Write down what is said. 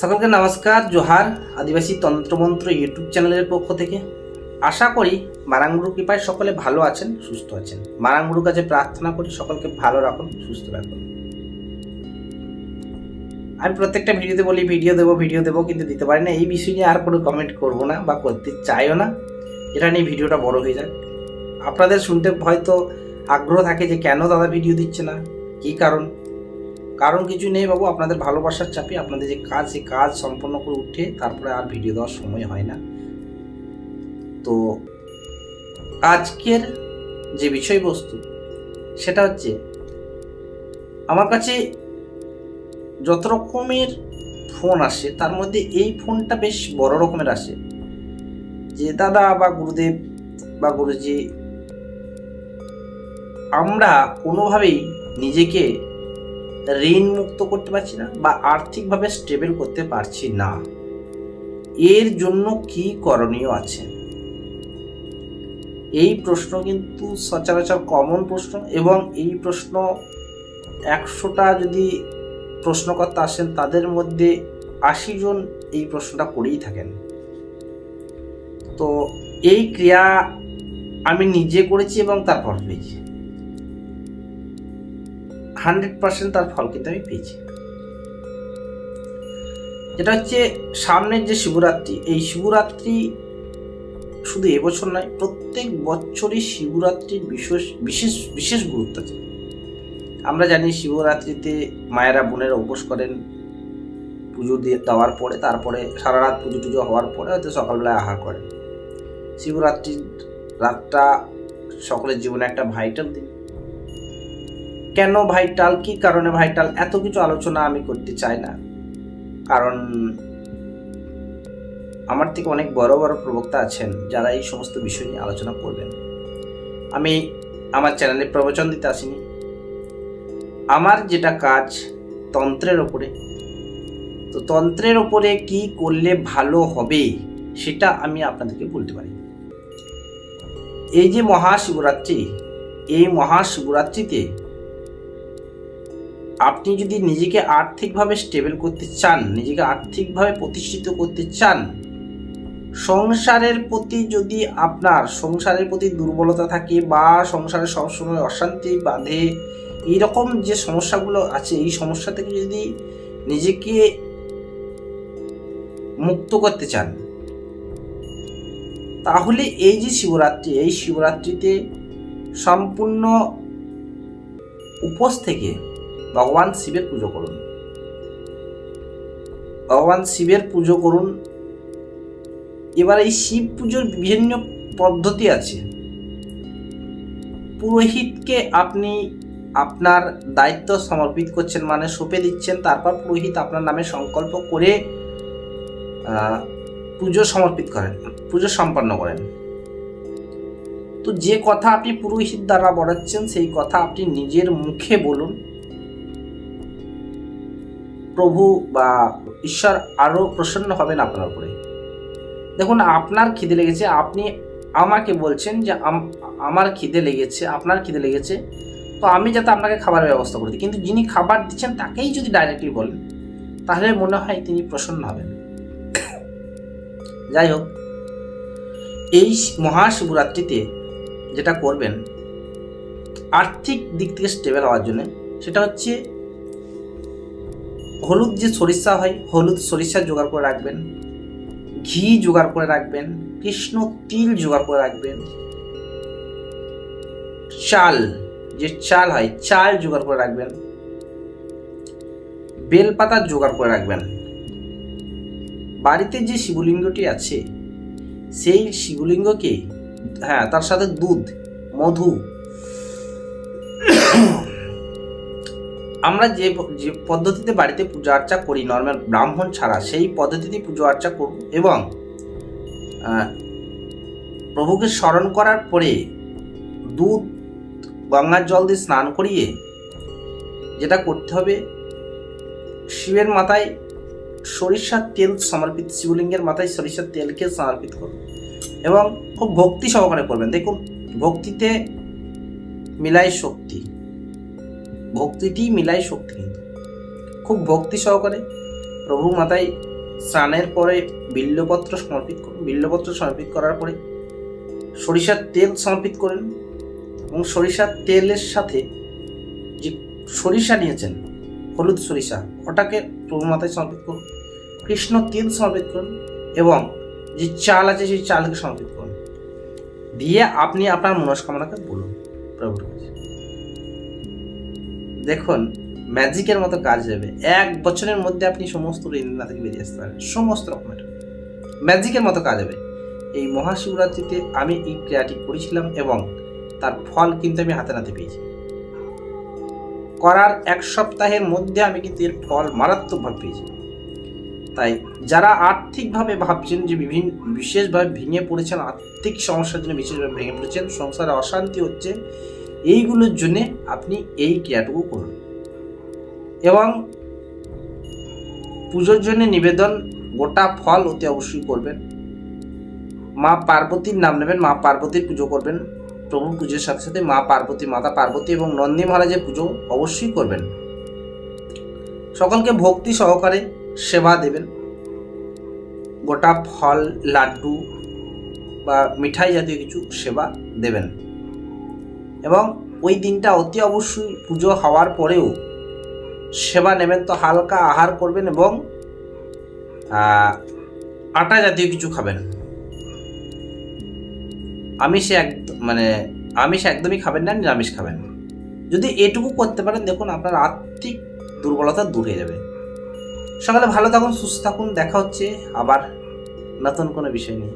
সকলকে নমস্কার, জোহার, আদিবাসী তন্ত্রমন্ত্র ইউটিউব চ্যানেলের পক্ষ থেকে। আশা করি মারাঙ্গুরু কৃপায় সকলে ভালো আছেন, সুস্থ আছেন। মারাঙ্গুরুর কাছে প্রার্থনা করি সকলকে ভালো রাখুন, সুস্থ রাখুন। আমি প্রত্যেকটা ভিডিওতে বলি, ভিডিও দেবো ভিডিও দেবো, কিন্তু দিতে পারি না। এই বিষয় নিয়ে আর কোনো কমেন্ট করব না বা করতে চাইও না। এটা নিয়ে ভিডিওটা বড় হয়ে যাক। আপনাদের শুনতে হয়তো আগ্রহ থাকে যে কেন দাদা ভিডিও দিচ্ছে না? কী কারণ? কারণ কিছু নেই বাবু, আপনাদের ভালোবাসার চাপে আপনাদের যে কাজ, সেই কাজ সম্পন্ন করে উঠে তারপরে আর ভিডিও দেওয়ার সময় হয় না। তো আজকের যে বিষয়বস্তু, সেটা হচ্ছে আমার কাছে যত রকমের ফোন আসে, তার মধ্যে এই ফোনটা বেশ বড় রকমের আসে। যে দাদা বা গুরুদেব বা গুরুজি, আমরা কোনোভাবেই নিজেকে ঋণ মুক্ত করতে পারছি না বা আর্থিকভাবে স্টেবল করতে পারছি না। এর জন্য কি করণীয় আছে? এই প্রশ্ন কিন্তু সচরাচর কমন প্রশ্ন এবং এই প্রশ্ন একশোটা যদি প্রশ্নকর্তা আসেন, তাদের মধ্যে আশি জন এই প্রশ্নটা করেই থাকেন। তো এই ক্রিয়া আমি নিজে করেছি এবং তারপর পেয়েছি। হান্ড্রেড পার্সেন্ট তার ফল কিন্তু আমি পেয়েছি। যেটা হচ্ছে সামনের যে শিবরাত্রি, এই শিবরাত্রি শুধু এবছর নয়, প্রত্যেক বছরই শিবরাত্রির বিশেষ বিশেষ বিশেষ গুরুত্ব আছে। আমরা জানি শিবরাত্রিতে মায়েরা বোনেরা উপোস করেন, পুজো দিয়ে দেওয়ার পরে, তারপরে সারা রাত পুজো টুজো হওয়ার পরে হয়তো সকালবেলায় আহার করেন। শিবরাত্রির রাতটা সকলের জীবনে একটা ভাইটাল দিন। কেন ভাইটাল, কি কারণে ভাইটাল, এত কিছু আলোচনা আমি করতে চাই না। কারণ আমার থেকে অনেক বড় বড় প্রবক্তা আছেন যারা এই সমস্ত বিষয় নিয়ে আলোচনা করবেন। আমি আমার চ্যানেলে প্রবচন দিতে আসিনি। আমার যেটা কাজ তন্ত্রের ওপরে। তো তন্ত্রের ওপরে কি করলে ভালো হবে সেটা আমি আপনাদেরকে বলতে পারি। এই যে মহাশিবরাত্রি, এই মহাশিবরাত্রিতে আপনি যদি নিজেকে আর্থিকভাবে স্টেবল করতে চান, নিজেকে আর্থিকভাবে প্রতিষ্ঠিত করতে চান, সংসারের প্রতি যদি আপনার, সংসারের প্রতি দুর্বলতা থাকে বা সংসারে সবসময় অশান্তি বাঁধে, এইরকম যে সমস্যাগুলো আছে, এই সমস্যা থেকে যদি নিজেকে মুক্ত করতে চান, তাহলে এই যে শিবরাত্রি, এই শিবরাত্রিতে সম্পূর্ণ উপোস থেকে ভগবান শিবের পুজো করুন। ভগবান শিবের পুজো করুন। এবার এই শিব পুজোর বিভিন্ন পদ্ধতি আছে। পুরোহিতকে আপনি আপনার দায়িত্ব সমর্পিত করছেন মানে সঁপে দিচ্ছেন, তারপর পুরোহিত আপনার নামে সংকল্প করে পুজো সমর্পিত করেন, পুজো সম্পন্ন করেন। তো যে কথা আপনি পুরোহিত দ্বারা বলাচ্ছেন সেই কথা আপনি নিজের মুখে বলুন। প্রভু বা ঈশ্বর আরও প্রসন্ন হবেন আপনার উপরে। দেখুন, আপনার খিদে লেগেছে, আপনি আমাকে বলছেন যে আম- আমার খিদে লেগেছে, আপনার খিদে লেগেছে, তো আমি যাতে আপনাকে খাবারের ব্যবস্থা করে দিই। কিন্তু যিনি খাবার দিচ্ছেন, তাকেই যদি ডাইরেক্টলি বলেন, তাহলে মনে হয় তিনি প্রসন্ন হবেন। যাই হোক, এই মহাশিবরাত্রিতে যেটা করবেন, আর্থিক দিক থেকে স্টেবল হওয়ার জন্য, সেটা হচ্ছে হলুদ যে সরিষা হয়, হলুদ সরিষা জোগাড় করে রাখবেন। ঘি জোগাড় করে রাখবেন। কৃষ্ণ তিল জোগাড় করে রাখবেন। চাল, যে চাল হয়, চাল জোগাড় করে রাখবেন। বেলপাতা জোগাড় করে রাখবেন। বাড়িতে যে শিবলিঙ্গটি আছে, সেই শিবলিঙ্গকে হ্যাঁ তার সাথে দুধ, মধু আমরা যে যে পদ্ধতিতে বাড়িতে পূজা আর্চা করি নর্মাল ব্রাহ্মণ ছাড়া, সেই পদ্ধতিতে পুজো আর্চা করব এবং প্রভুকে স্মরণ করার পরে দুধ, গঙ্গার জল দিয়ে স্নান করিয়ে যেটা করতে হবে, শিবের মাথায় সরিষার তেল সমর্পিত, শিবলিঙ্গের মাথায় সরিষার তেলকে সমর্পিত করুন এবং খুব ভক্তি সহকারে করবেন। দেখুন, ভক্তিতে মিলাই শক্তি। ভক্তিটি মিলাই শক্তি কিন্তু। খুব ভক্তি সহকারে প্রভু মাতায় স্নানের পরে বিল্লপত্র সমর্পিত করুন। বিল্লপত্র সমর্পিত করার পরে সরিষার তেল সমর্পিত করেন এবং সরিষার তেলের সাথে যে সরিষা নিয়েছেন, হলুদ সরিষা, ওটাকে প্রভু মাতায় সমর্পিত করুন। কৃষ্ণ তেল সমর্পিত করুন এবং যে চাল আছে সেই চালকে সমর্পিত করুন। দিয়ে আপনি আপনার মনস্কামনাকে বলুন প্রভুর কাছে। দেখুন ম্যাজিকের মতো কাজ হবে। এক বছরের মধ্যে আপনি সমস্ত ঋণনা থেকে বেরিয়ে আসতে পারেন সমস্ত রকমের। ম্যাজিকের মতো কাজ হবে। এই মহাশিবরাত্রিতে আমি এই ক্রিয়াটি করেছিলাম এবং তার ফল কিন্তু আমি হাতে নাতে পেয়েছি। করার এক সপ্তাহের মধ্যে আমি কিন্তু এর ফল মারাত্মকভাবে পেয়েছি। তাই যারা আর্থিকভাবে ভাবছেন যে বিভিন্ন বিশেষভাবে ভেঙে পড়েছেন, আর্থিক সমস্যার জন্য বিশেষভাবে ভেঙে পড়েছেন, সংসারে অশান্তি হচ্ছে এইগুলোর জন্য আপনি এই ক্রিয়াটুকু করুন। এবং পুজোর জন্য নিবেদন, গোটা ফল অতি অবশ্যই করবেন। মা পার্বতীর নাম নেবেন, মা পার্বতীর পুজো করবেন। প্রভুর পুজোর সাথে সাথে মা পার্বতী, মাতা পার্বতী এবং নন্দী মহারাজের পুজো অবশ্যই করবেন। সকলকে ভক্তি সহকারে সেবা দেবেন। গোটা ফল, লাড্ডু বা মিঠাই জাতীয় কিছু সেবা দেবেন। এবং ওই দিনটা অতি অবশ্যই পুজো হওয়ার পরেও সেবা নেবেন তো হালকা আহার করবেন এবং আটা জাতীয় কিছু খাবেন। আমিষ এক মানে আমিষ একদমই খাবেন না, নিরামিষ খাবেন। যদি এটুকু করতে পারেন, দেখুন আপনার আর্থিক দুর্বলতা দূর হয়ে যাবে। সকালে ভালো থাকুন, সুস্থ থাকুন, দেখা হচ্ছে আবার নতুন কোনো বিষয় নিয়ে।